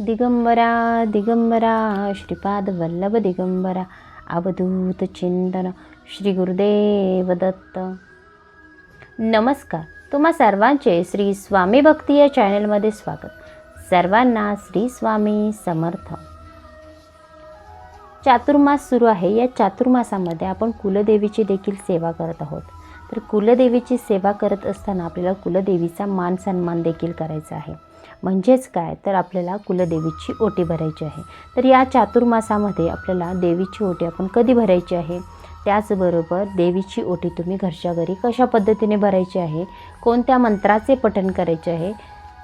दिगंबरा दिगंबरा श्रीपाद वल्लभ दिगंबरा अवधूत चिंतन श्री गुरुदेव दत्त. नमस्कार तुम्हा सर्वांचे श्री स्वामी भक्ती या चॅनलमध्ये स्वागत. सर्वांना श्री स्वामी समर्थ. चातुर्मास सुरू आहे. या चातुर्मासामध्ये आपण कुलदेवीची देखील सेवा करत आहोत. तर कुलदेवीची सेवा करत असताना आपल्याला कुलदेवीचा मान सन्मान देखील करायचा आहे. म्हणजेच काय? तर आपल्याला कुलदेवीची ओटी भरायची आहे. तर या चातुर्मासामध्ये आपल्याला देवीची ओटी आपण कधी भरायची आहे? त्याचबरोबर देवीची ओटी तुम्ही घरच्या घरी कशा पद्धतीने भरायची आहे? कोणत्या मंत्राचे पठण करायचे आहे?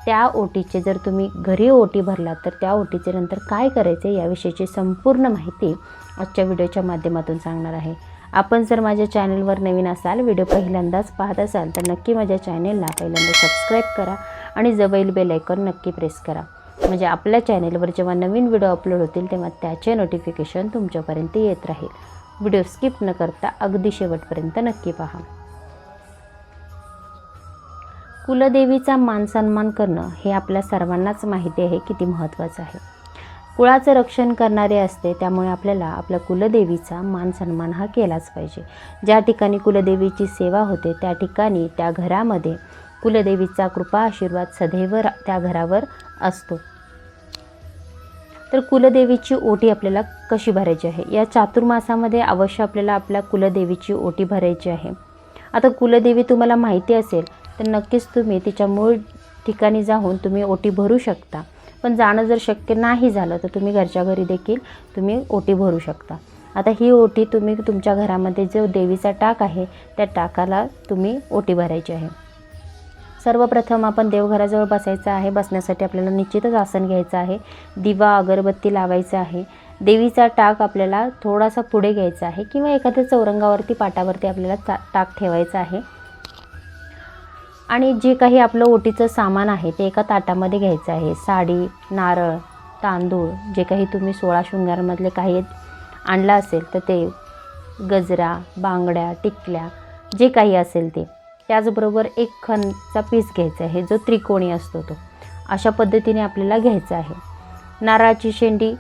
त्या ओटीचे जर तुम्ही घरी ओटी भरलात तर त्या ओटीचे नंतर काय करायचे? याविषयीची संपूर्ण माहिती आजच्या व्हिडिओच्या माध्यमातून सांगणार आहे. आपण जर माझ्या चॅनलवर नवीन असाल व्हिडिओ पहिल्यांदाच पाहत असाल तर नक्की माझ्या चॅनेलला पहिल्यांदा सबस्क्राईब करा आणि जवळील बेल आयकॉन नक्की प्रेस करा. म्हणजे आपल्या चॅनलवर जेव्हा नवीन व्हिडिओ अपलोड होतील तेव्हा त्याचे नोटिफिकेशन तुमच्यापर्यंत येत राहील. व्हिडिओ स्किप न करता अगदी शेवटपर्यंत नक्की पहा. कुलदेवीचा मान सन्मान करणं हे आपल्या सर्वांनाच माहिती आहे किती महत्त्वाचं आहे. कुळाचं रक्षण करणारे असते त्यामुळे आपल्याला आपल्या कुलदेवीचा मान सन्मान हा केलाच पाहिजे. ज्या ठिकाणी कुलदेवीची सेवा होते त्या ठिकाणी त्या घरामध्ये कुलदेवीचा कृपा आशीर्वाद सदैव त्या घरावर असतो. तर कुलदेवीची ओटी आपल्याला कशी भरायची आहे? या चातुर्मासामध्ये अवश्य आपल्याला आपल्या कुलदेवीची ओटी भरायची आहे. आता कुलदेवी तुम्हाला माहिती असेल तर नक्कीच तुम्ही तिच्या मूळ ठिकाणी जाऊन तुम्ही ओटी भरू शकता. पण जाणं जर शक्य नाही झालं तर तुम्ही घरच्या घरी देखील तुम्ही ओटी भरू शकता. आता ही ओटी तुम्ही तुमच्या घरामध्ये जो देवीचा टाक आहे त्या टाकाला तुम्ही ओटी भरायची आहे. सर्वप्रथम आपण देवघराजवळ बसायचं आहे. बसण्यासाठी आपल्याला निश्चितच आसन घ्यायचं आहे. दिवा अगरबत्ती लावायचं आहे. देवीचा टाक आपल्याला थोडासा पुढे घ्यायचा आहे किंवा एखाद्या चौरंगावरती पाटावरती आपल्याला चा टाक ठेवायचा आहे. आणि जे काही आपलं ओटीचं सामान आहे ते एका ताटामध्ये घ्यायचं आहे. साडी नारळ तांदूळ जे काही तुम्ही सोळा शृंगारमधले काही आणलं असेल तर ते गजरा बांगड्या टिकल्या जे काही असेल ते. त्याचबरोबर एक खणचा पीस घ्यायचा आहे जो त्रिकोणी असतो तो. अशा पद्धतीने आपल्याला घ्यायचा आहे. नारळाची शेंडी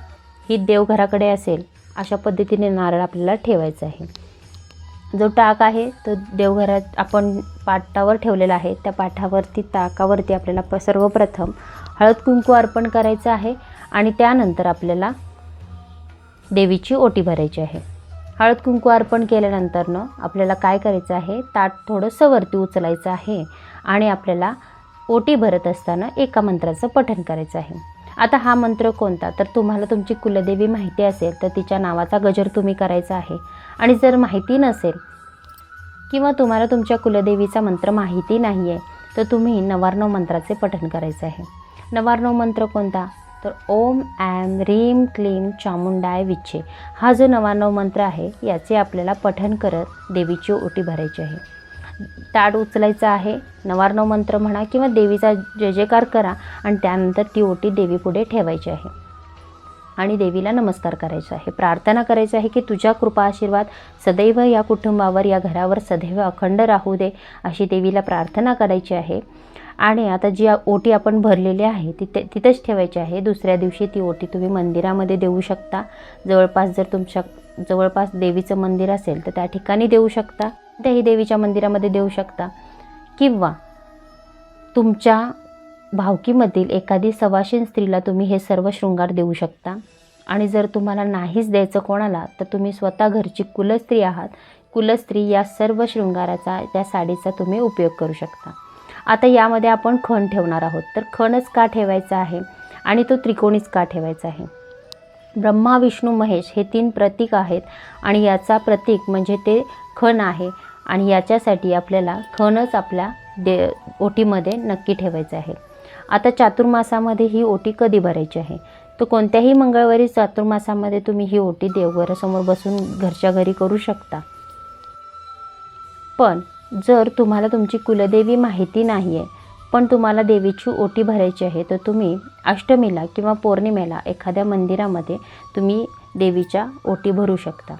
ही देवघराकडे असेल अशा पद्धतीने नारळ आपल्याला ठेवायचा आहे. जो टाक आहे तो देवघरात आपण पाटावर ठेवलेला आहे. त्या पाठावरती ताकावरती आपल्याला प सर्वप्रथम हळद कुंकू अर्पण करायचं आहे आणि त्यानंतर आपल्याला देवीची ओटी भरायची आहे. हळद कुंकू अर्पण केल्यानंतरनं आपल्याला काय करायचं आहे? ताट थोडंसं वरती उचलायचं आहे आणि आपल्याला ओटी भरत असताना एका मंत्राचं पठण करायचं आहे. आता हा मंत्र कोणता? तर तुम्हाला तुमची कुलदेवी माहिती असेल तर तिच्या नावाचा गजर तुम्ही करायचा आहे. आणि जर माहिती नसेल किंवा तुम्हाला तुमच्या कुलदेवीचा मंत्र माहिती नाही आहे तर तुम्ही नवार्णव मंत्राचे पठण करायचे आहे. नवार्णव मंत्र कोणता? तर ओम ॲम रीम क्लीम चामुंडाय विच्छे. हा जो नवार्णव मंत्र आहे याचे आपल्याला पठण करत देवीची ओटी भरायची आहे. ताट उचलायचं आहे. नवार्णव मंत्र म्हणा किंवा देवीचा जय जयकार करा आणि त्यानंतर ती ओटी देवीपुढे ठेवायची आहे. आणि देवीला नमस्कार करायचा आहे. प्रार्थना करायची आहे की तुझ्या कृपा आशीर्वाद सदैव या कुटुंबावर या घरावर सदैव अखंड राहू दे अशी देवीला प्रार्थना करायची आहे. आणि आता जी ओटी आपण भरलेली आहे तिथे तिथंच ठेवायची आहे. दुसऱ्या दिवशी ती ओटी तुम्ही मंदिरामध्ये देऊ शकता. जवळपास जर तुमच्या जवळपास देवीचं मंदिर असेल तर त्या ठिकाणी देऊ शकता. त्याही देवीच्या मंदिरामध्ये देऊ शकता. किंवा तुमच्या भावकीमधील एखादी सवाशीन स्त्रीला तुम्ही हे सर्व शृंगार देऊ शकता. आणि जर तुम्हाला नाहीच द्यायचं कोणाला तर तुम्ही स्वतः घरची कुलस्त्री आहात. कुलस्त्री या सर्व शृंगाराचा त्या साडीचा तुम्ही उपयोग करू शकता. आता यामध्ये आपण खण ठेवणार आहोत. तर खणच का ठेवायचा आहे? आणि तो त्रिकोणीच का ठेवायचा आहे? ब्रह्मा विष्णू महेश हे तीन प्रतीक आहेत. आणि याचा प्रतीक म्हणजे ते खण आहे. आणि याच्यासाठी आपल्याला खणच आपल्या दे ओटीमध्ये नक्की ठेवायचं आहे. आता चातुर्मासामध्ये ही ओटी कधी भरायची आहे? तर कोणत्याही मंगळवारी चातुर्मासामध्ये तुम्ही ही ओटी देवघरासमोर बसून घरच्या घरी करू शकता. पण जर तुम्हाला तुमची कुलदेवी माहिती नाही आहे पण तुम्हाला देवीची ओटी भरायची आहे तर तुम्ही अष्टमीला किंवा पौर्णिमेला एखाद्या मंदिरामध्ये तुम्ही देवीच्या ओटी भरू शकता.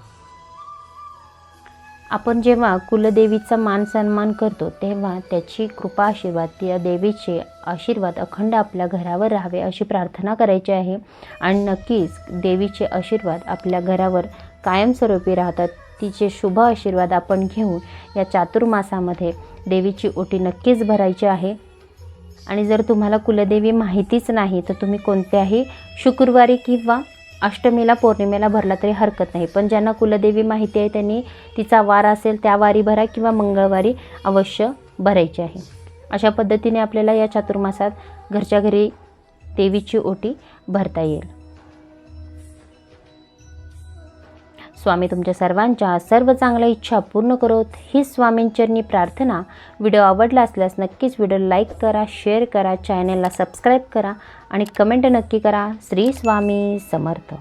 आपण जेव्हा कुलदेवीचा मान सन्मान करतो तेव्हा त्याची कृपा आशीर्वाद त्या देवीचे आशीर्वाद अखंड आपल्या घरावर राहावे अशी प्रार्थना करायची आहे. आणि नक्कीच देवीचे आशीर्वाद आपल्या घरावर कायमस्वरूपी राहतात. तिचे शुभ आशीर्वाद आपण घेऊन या चातुर्मासामध्ये देवीची ओटी नक्कीच भरायची आहे. आणि जर तुम्हाला कुलदेवी माहितीच नाही तर तुम्ही कोणत्याही शुक्रवारी किंवा अष्टमीला पौर्णिमेला भरला तरी हरकत नाही. पण ज्यांना कुलदेवी माहिती आहे त्यांनी तिचा वार असेल त्या वारी भरा किंवा मंगळवारी अवश्य भरायची आहे. अशा पद्धतीने आपल्याला या चातुर्मासात घरच्या घरी देवीची ओटी भरता येईल. स्वामी तुमच्या सर्वांच्या सर्व चांगल्या इच्छा पूर्ण करोत. ही स्वामींचरणी प्रार्थना. व्हिडिओ आवडला असल्यास नक्कीच व्हिडिओ लाईक करा शेअर करा चॅनलला सबस्क्राईब करा आणि कमेंट नक्की करा. श्री स्वामी समर्थ.